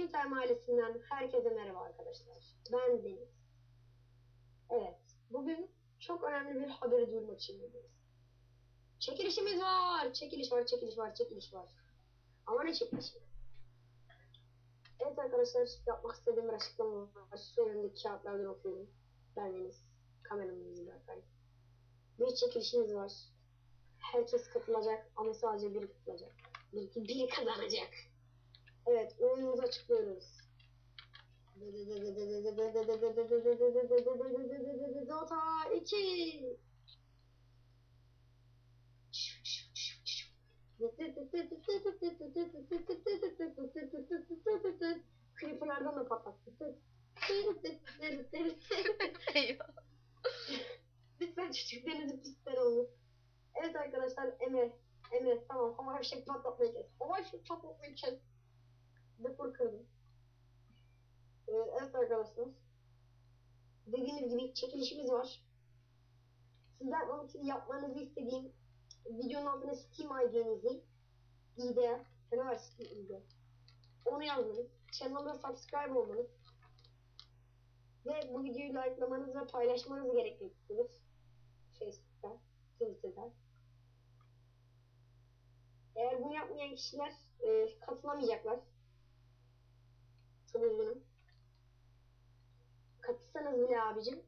Gaming Time ailesinden herkese merhaba arkadaşlar. Ben Deniz. Evet, bugün çok önemli bir haberi duyurmak için buradayız. Çekilişimiz var, çekiliş var, çekiliş var, çekiliş var. Ama ne çekilişi? Evet arkadaşlar, yapmak istediğim bir açıklama var. Şu önümdeki kağıtlardan okuyorum. Ben Deniz, kameramızı bırakayım. Bir çekilişimiz var. Herkes katılacak ama sadece biri katılacak. Bir, biri kazanacak. Evet, oyunumuzu açıklıyoruz. Dota 2 Creeper'lardan da patlattı. Lütfen çocuklarınızı pistten olun. Evet arkadaşlar Emre. Emre tamam hava fişek patlatmayı kes. Hava fişek patlatmayı kes. Dekor kırdım. Ee, evet arkadaşlar. Dediğimiz gibi çekilişimiz var. Sizden onun için yapmanızı istediğim videonun altına Steam ID'nizi ID, ne var ID? Onu yazmanız, channel'a subscribe olmanız ve bu videoyu likelamanız ve paylaşmanız gerekmektedir. Facebook'ta, Twitter'da. Eğer bunu yapmayan kişiler e, katılamayacaklar. Üzgünüm. Katılsanız bile abicim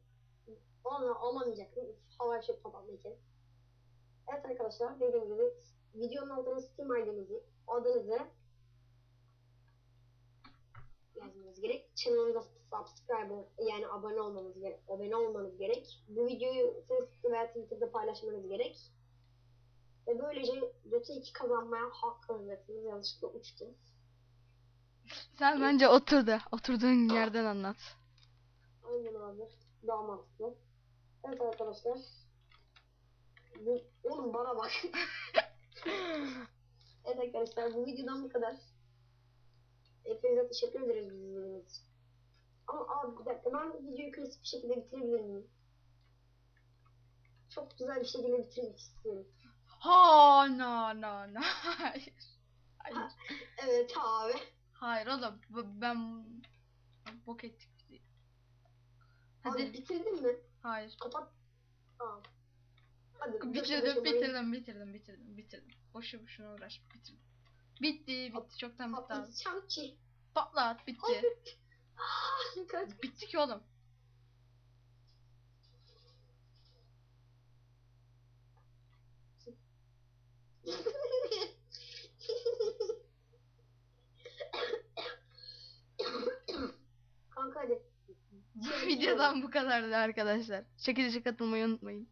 onu alamayacak. Hava şey kes. Evet arkadaşlar dediğim gibi videonun altına Steam ID'nizi, adınızı yazmanız gerek. Kanalımıza subscribe yani abone olmanız gerek. Abone olmanız gerek. Bu videoyu Facebook'ta veya Twitter'da paylaşmanız gerek. Ve böylece Dota 2 kazanmaya hak kazanacaksınız. Yanlışlıkla uçtum. Sen bence otur da. Oturduğun yerden anlat. Aynen abi. Daha mantıklı. Evet arkadaşlar. Bu, oğlum bana bak. evet arkadaşlar bu videodan bu kadar. Hepinize teşekkür ederiz bizi izlediğiniz için. Ama abi bir dakika ben videoyu klasik bir şekilde bitirebilir miyim? Çok güzel bir şekilde bitirmek istiyorum. Ha no no no. Hayır. Hayır. Evet abi. Hayır oğlum. Ben bok ettik bizi. Abi Hadi. bitirdin mi? Hayır. Kapat. Tamam. Hadi. Bitirdim, bitirdim, bitirdim, bitirdim, bitirdim. Boşu boşuna uğraş, bitirdim. Bitti, bitti. Çoktan bitti abi. Patlat, bitti. Hayır. Ah, kaç. Bitti ki oğlum. Kanka hadi. Bu videodan bu kadardı arkadaşlar. Çekilişe katılmayı unutmayın.